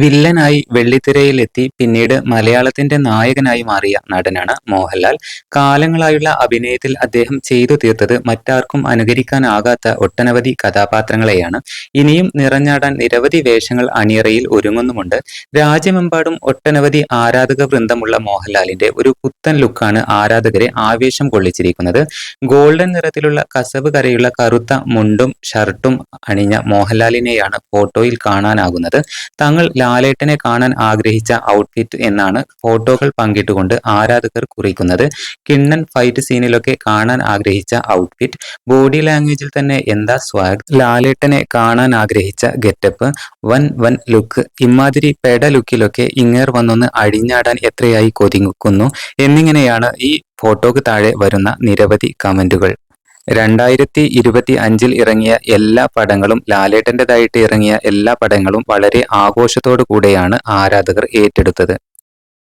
വില്ലനായി വെള്ളിത്തിരയിലെത്തി പിന്നീട് മലയാളത്തിന്റെ നായകനായി മാറിയ നടനാണ് മോഹൻലാൽ. കാലങ്ങളായുള്ള അഭിനയത്തിൽ അദ്ദേഹം ചെയ്തു തീർത്തത് മറ്റാർക്കും അനുകരിക്കാനാകാത്ത ഒട്ടനവധി കഥാപാത്രങ്ങളെയാണ്. ഇനിയും നിറഞ്ഞാടാൻ നിരവധി വേഷങ്ങൾ അണിയറയിൽ ഒരുങ്ങുന്നുമുണ്ട്. രാജ്യമെമ്പാടും ഒട്ടനവധി ആരാധക വൃന്ദമുള്ള മോഹൻലാലിന്റെ ഒരു പുത്തൻ ലുക്കാണ് ആരാധകരെ ആവേശം കൊള്ളിച്ചിരിക്കുന്നത്. ഗോൾഡൻ നിറത്തിലുള്ള കസവ് കരയുള്ള കറുത്ത മുണ്ടും ഷർട്ടും അണിഞ്ഞ മോഹൻലാലിനെയാണ് ഫോട്ടോയിൽ കാണാനാകുന്നത്. തങ്ങൾ ലാലേട്ടനെ കാണാൻ ആഗ്രഹിച്ച ഔട്ട്ഫിറ്റ് എന്നാണ് ഫോട്ടോകൾ പങ്കിട്ടുകൊണ്ട് ആരാധകർ കുറിക്കുന്നത്. കിണ്ണൻ ഫൈറ്റ് സീനിലൊക്കെ കാണാൻ ആഗ്രഹിച്ച ഔട്ട്ഫിറ്റ് ബോഡി ലാംഗ്വേജിൽ തന്നെ എന്താ സ്വാഗ് ലാലേട്ടനെ കാണാൻ ആഗ്രഹിച്ച ഗെറ്റപ്പ് വൻ വൻ ലുക്ക് ഇമാതിരി പെട ലുക്കിലൊക്കെ ഇങ്ങേർ വന്നൊന്ന് അഴിഞ്ഞാടാൻ എത്രയായി കൊതിക്കുന്നു എന്നിങ്ങനെയാണ് ഈ ഫോട്ടോക്ക് താഴെ വരുന്ന നിരവധി കമന്റുകൾ രണ്ടായിരത്തി ഇരുപത്തി അഞ്ചിൽ ഇറങ്ങിയ എല്ലാ പടങ്ങളും ലാലേട്ടന്റെതായിട്ട് ഇറങ്ങിയ എല്ലാ പടങ്ങളും വളരെ ആഘോഷത്തോടു കൂടെയാണ് ആരാധകർ ഏറ്റെടുത്തത്.